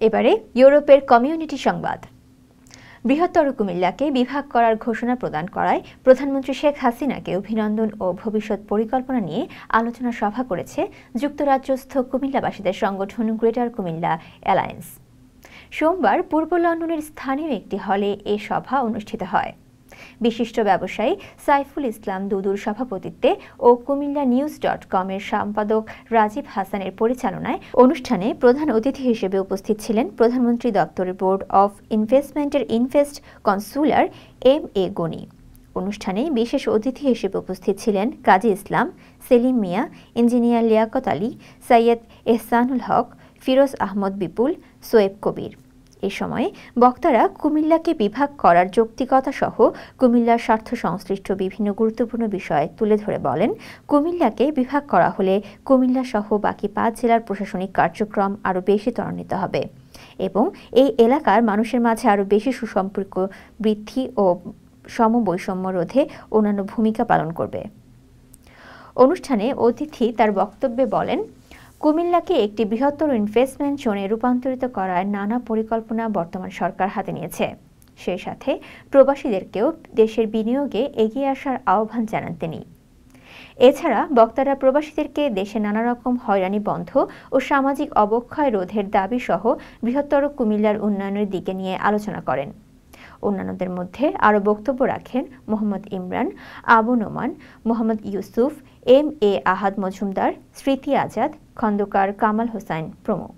এবারে ইউরোপের কমিউনিটি সংবাদ। বৃহত্তর কুমিল্লাকে বিভাগ করার ঘোষণা প্রদান করায় প্রধানমন্ত্রী শেখ হাসিনাকে অভিনন্দন ও ভবিষ্যৎ পরিকল্পনা নিয়ে আলোচনা সভা করেছে যুক্তরাজ্যস্থ কুমিল্লাবাসীদের সংগঠন গ্রেটার কুমিল্লা অ্যালায়েন্স। সোমবার পূর্ব লন্ডনের স্থানীয় একটি হলে এ সভা অনুষ্ঠিত হয়। বিশিষ্ট ব্যবসায়ী সাইফুল ইসলাম দুদুর সভাপতিত্বে ও কুমিল্লা নিউজ ডট কমের সম্পাদক রাজীব হাসানের পরিচালনায় অনুষ্ঠানে প্রধান অতিথি হিসেবে উপস্থিত ছিলেন প্রধানমন্ত্রী দপ্তরের বোর্ড অফ ইনভেস্টমেন্টের invest counsellor M A Gani. অনুষ্ঠানে বিশেষ অতিথি হিসেবে উপস্থিত ছিলেন কাজী ইসলাম, সেলিম মিয়া, ইঞ্জিনিয়ার লিয়াকত আলী সৈয়দ এহসানুল হক, ফিরোজ আহমদ বিপুল, সোয়েব কবির। এ সময় বক্তারা কুমিল্লাকে বিভাগ করার যৌক্তিকতা সহ কুমিল্লার স্বার্থ সংশ্লিষ্ট বিভিন্ন গুরুত্বপূর্ণ বিষয় তুলে ধরে বলেন, কুমিল্লাকে বিভাগ করা হলে কুমিল্লা সহ বাকি পাঁচ জেলার প্রশাসনিক কার্যক্রম আরও বেশি ত্বরান্বিত হবে এবং এই এলাকার মানুষের মাঝে আরও বেশি সুসম্পর্ক বৃদ্ধি ও সমবৈষম্য রোধে অন্যান্য ভূমিকা পালন করবে। অনুষ্ঠানে অতিথি তার বক্তব্যে বলেন কুমিল্লাকে একটি বৃহত্তর ইনভেস্টমেন্ট জোনে রূপান্তরিত করার নানা পরিকল্পনা বর্তমান সরকার হাতে নিয়েছে। সেই সাথে প্রবাসীদেরকেও দেশের বিনিয়োগে এগিয়ে আসার আহ্বান জানান তিনি। এছাড়া বক্তারা প্রবাসীদেরকে দেশে নানা রকম হয়রানি বন্ধ ও সামাজিক অবক্ষয় রোধের দাবি সহ বৃহত্তর কুমিল্লার উন্নয়নের দিকে নিয়ে আলোচনা করেন। অন্যান্যদের মধ্যে আরও বক্তব্য রাখেন মোহাম্মদ ইমরান, আবু নোমান, মোহাম্মদ ইউসুফ, এম এ আহাদ মজুমদার, স্মৃতি আজাদ, খন্দকার কামাল হোসাইন প্রমুখ।